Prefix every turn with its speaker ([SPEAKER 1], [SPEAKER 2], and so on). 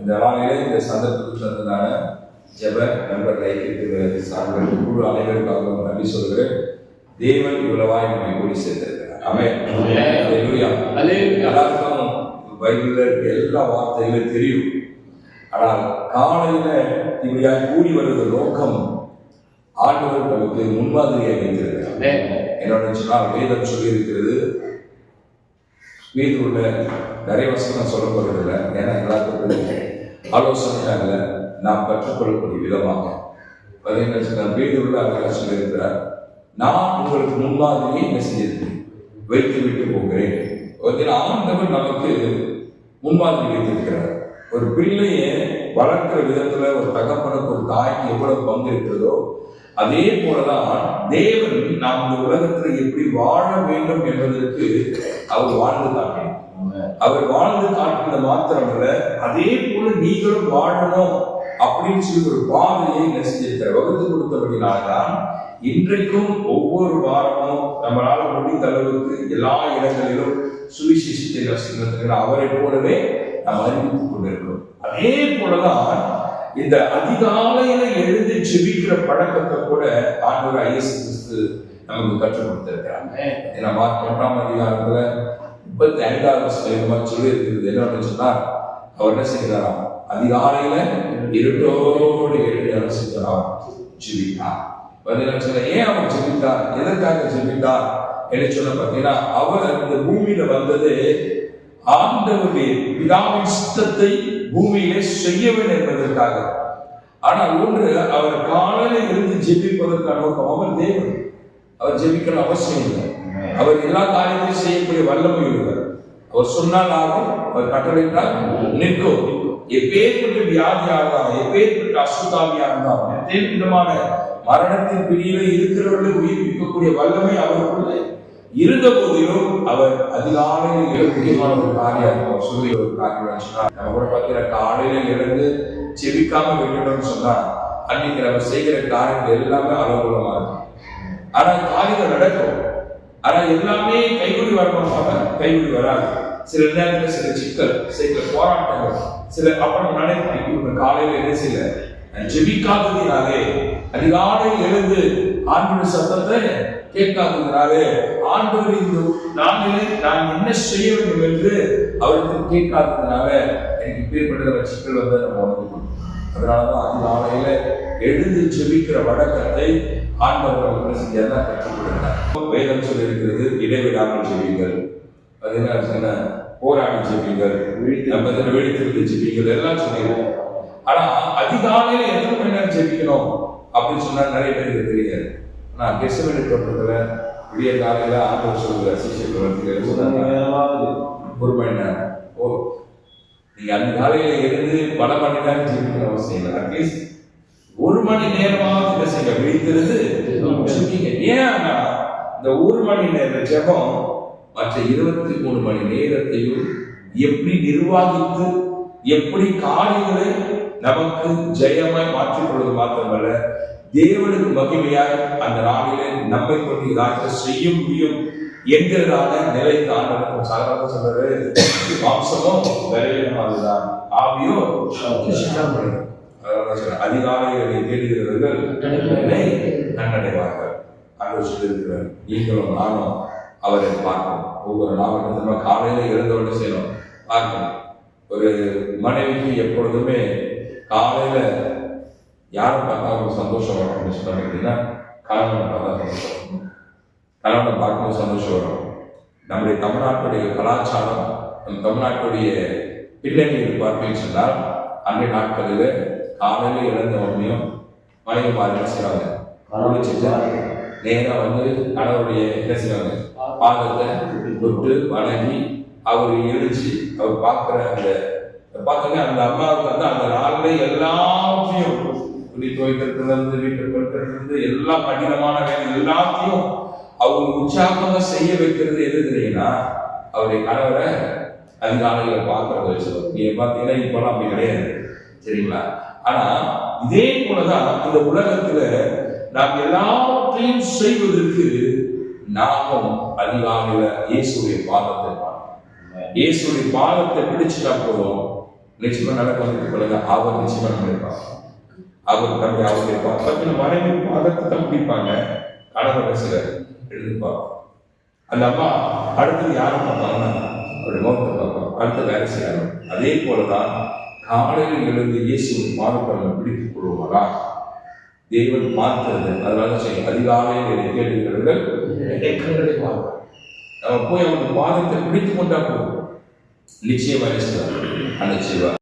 [SPEAKER 1] இந்த நாளிலே இந்த சந்தர்ப்பத்துக்கு தந்ததான ஜெப நண்பர் ஐக்கியத்தில் சார்ந்த குழு அனைவருக்காக நன்றி சொல்கிறேன் தேவன் இவ்வளவாய் நம்மை கூடி சேர்த்திருக்கிறார். அவன் எல்லாருக்கும் பைபிளில் இருக்க எல்லா வார்த்தைகளும் தெரியும். ஆனால் காலையில இப்படியாக கூடி வருகிற நோக்கம் ஆண்டவர் நமக்கு முன்மாதிரியாக வைத்திருக்கிறார் என்னோட சொன்னால் வேதம் சொல்லி இருக்கிறது வீட்டில் உள்ள நிறைய வசனம் சொல்ல போறதில்லை ஏன்னா எல்லாத்துக்கும் ஆலோசனையாக நாம் கற்றுக்கொள்ளக்கூடிய விதமாக அதே சொன்னால் வீட்டில் உள்ள சொல்லியிருக்கிறார் நான் உங்களுக்கு முன்மாதிரியை என்ன செஞ்சிருக்கிறேன் வைத்து விட்டு போகிறேன். ஆண்டவர் நமக்கு முன்மாதிரி வைத்திருக்கிறார். ஒரு பிள்ளையை வளர்க்கிற விதத்துல ஒரு தகப்பனுக்கு ஒரு தாய்க்கு எவ்வளவு பங்கு இருக்கிறதோ அதே போலதான் தேவன் நாம் இந்த உலகத்துல எப்படி வாழ வேண்டும் என்பதற்கு அவர் வாழ்ந்து காட்டினார். அவர் வாழ்ந்து காட்டினது மாத்திரமல்ல அதே போல நீங்களும் வாழணும் அப்படின்னு சொல்லி ஒரு பாதையை என்ன வகுத்து கொடுத்தபடினால்தான் இன்றைக்கும் ஒவ்வொரு வாரமும் நம்மளால முடிந்த அளவுக்கு எல்லா இடங்களிலும் சுவிசேஷத்தை ரசிக்கிறதுக்கு அவரை போலவே நாம் அறிவித்துக் கொண்டிருக்கிறோம். அதே போலதான் இந்த அதிகாலையில எழுந்து ஜெபிக்கிற பழக்கத்தை கூட ஆண்டவர் ஐஎஸ் கிறிஸ்து நமக்கு கற்றுக் கொடுத்திருக்கிறாங்க ஏன்னா மார்க் ஒன்றாம் அதிகாரத்துல முப்பத்தி ஐந்தாவது வருஷம் சொல்லி இருக்கிறது என்ன சொன்னார் அவர் என்ன செய்கிறாராம்? அதிகாலையில இருட்டோடு எழுதி அரசிக்கிறார் செஞ்சாராம் ஜெபித்தார் ஏன் அவர் ஜெபித்தார் எதற்காக ஜெபித்தார் என்று சொன்ன பார்த்தீங்கன்னா அவர் இந்த பூமியில வந்தது ஆண்டவருடைய பிதாவின் சித்தத்தை பூமியிலே செய்ய வேண்டும் என்பதற்காக. ஆனால் ஒன்று அவர் காலையில இருந்து ஜெபிப்பதற்கான நோக்கம் அவர் தேவன். அவர் ஜெபிக்கணும் அவசியம் இல்லை. அவர் எல்லா காரியத்தையும் செய்யக்கூடிய வல்லமை உள்ளவர். அவர் சொன்னால் ஆகும் அவர் கட்டளையிட்டால் நிற்கும். எப்பேற்பட்ட வியாதியாக இருந்தாலும் எப்பேற்பட்ட அசுத்தாவியாக இருந்தாலும் எத்தனை விதமான மரணத்தின் பிடியில இருக்கிறவர்களை உயிர்ப்பிக்கக்கூடிய வல்லமை அவருக்குள்ள இருந்த போதிலும் அவர் அதிகாலையில் மிக முக்கியமான ஒரு காரியம் அவர் சொல்லி ஒரு காரியம் சொன்னார் நம்ம கூட பார்த்தீங்கன்னா காலையில இருந்து செவிக்காம விட்டுட்டோம்னு சொன்னா அன்னைக்கு நம்ம செய்கிற காரியங்கள் எல்லாமே அனுகூலமா இருக்கும். ஆனா காரியங்கள் நடக்கும். ஆனா எல்லாமே கைகூடி வரணுமாக கைகூடி வராது. சில நேரத்தில் சில சிக்கல் சில போராட்டங்கள் சில அப்புறம் நடைமுறைக்கு காலையில என்ன செய்யல ஜெபிக்காததினாலே அதிகாலை எழுந்து ஆண்கள் சத்தத்தை கேட்காதுங்கிறாரு ஆண்டவர் இந்த நாளிலே நான் என்ன செய்ய வேண்டும் என்று அவருக்கு கேட்காததுனால எனக்கு இப்பேற்பட்ட சிக்கல் வந்து நம்ம உணர்ந்து அதனாலதான் அதிகாலையில எழுந்து ஜெபிக்கிற வழக்கத்தை ஆண்டவர் அவர்கள் செஞ்சதான் கற்றுக் கொடுத்தார் வேதம் சொல்லி இருக்கிறது இடைவிடாமல் ஜெபிங்கள் அது என்ன? சொன்ன போராடி ஜெபிங்கள் நம்ம இதில் விழித்திருந்து ஜெபிங்கள் எல்லாம் சொல்லிடுவோம் ஆனா அதிகாலையில எத்தனை மணி நேரம் ஜெபிக்கணும்? அப்படின்னு சொன்னா நிறைய பேருக்கு தெரியாது. நான் கெசவெளி தோட்டத்துல விடிய காலையில ஆண்டவர் சொல்லுற சிஷியர்கள் ஒரு மணி நேரம். ஓ நீங்க அந்த காலையில எழுந்து பல மணி நேரம் அவசியம் இல்லை அட்லீஸ்ட் ஒரு மணி நேரமாவது என்ன செய்ய விழித்திருந்து ஜெபிங்க ஏன்னா இந்த ஒரு மணி நேர ஜெபம் மற்ற இருபத்தி மூணு மணி நேரத்தையும் எப்படி நிர்வாகித்து எப்படி காரியங்களை நமக்கு ஜெயமாய் மாற்றிக்கொள்வது மாத்திரமல்ல தேவனுக்கு மகிமையாய் அந்த நாளிலே நம்மை கொண்டு இதாக செய்ய முடியும். என்கிறதான நிலை தான் சாதாரண சொல்றது மாம்சமும் விரைவினமானதுதான் ஆவியோ அதிகாலைகளை தேடுகிறவர்கள் என்னை கண்டடைவார்கள் அன்று சொல்லியிருக்கிறார் நீங்களும் நானும் அவரை பார்க்கணும் ஒவ்வொரு நாளும் நம்ம காலையில இருந்தவொடனே செய்யணும். பார்க்கணும். ஒரு மனைவிக்கு எப்பொழுதுமே காலையில யாரை பார்த்தாலும் ஒரு சந்தோஷம் அப்படின்னு சொன்னாங்க அப்படின்னா கணவன் பார்த்தா சந்தோஷம் கணவனை பார்க்கும்போது சந்தோஷம் வரும். நம்முடைய தமிழ்நாட்டுடைய கலாச்சாரம் நம் தமிழ்நாட்டுடைய பின்னணியில் பார்ப்பேன்னு சொன்னால் அன்றைய நாட்களில் காலையில் இழந்த உடனேயும் மனைவி என்ன செய்வாங்க? குளிச்சுட்டு நேரா வந்து கணவருடைய என்ன செய்வாங்க? பாதத்தை தொட்டு வணங்கி அவர் எழுச்சி அவர் பார்க்குற அந்த பார்த்தோன்னே அந்த அம்மாவுக்கு வந்து அந்த நாளில் எல்லாத்தையும் துணி துவைக்கிறதுல இருந்து வீட்டை பெருக்கிறதுல இருந்து எல்லா கடினமான வேலை எல்லாத்தையும் அவங்க உற்சாகமாக செய்ய வைக்கிறது எது தெரியும்னா அவருடைய கணவரை அதிகாலையில பார்க்கறத வச்சு நீங்க பார்த்தீங்கன்னா இப்போலாம் அப்படி கிடையாது. சரிங்களா? ஆனா இதே போலதான் இந்த உலகத்துல நாம் எல்லாவற்றையும் செய்வதற்கு நாமும் அதிகாலையில இயேசுடைய பாதத்தை பார்க்கணும். இயேசுடைய பாதத்தை பிடிச்சுட்டா போதும். நிச்சயமா நடக்க வந்து பிறகு அவர் நிச்சயமா நம்மளை அவர் தம்பி அவர் இருப்பார் பத்தின மனைவி பாதத்தை தான் பிடிப்பாங்க. கணவர் சிலர். எழுதி பார்ப்போம் அந்த அம்மா அடுத்தது யாரை பார்ப்பாங்கன்னா அவருடைய முகத்தை பார்ப்பாங்க அடுத்த வேலை செய்யணும் அதே போலதான் காலையில் எழுந்து இயேசுவின் பாதத்தை பிடித்துக் கொள்வாரா? தேவன் பார்க்கிறது அதனால செய்யும் அதிகாலையில் என்னை தேடுகிறவர்கள் என்னை கண்டடைவார்கள் நம்ம போய் அவங்க பாதத்தை பிடித்து கொண்டா போதும். நிச்சயமா அந்த செய்வார்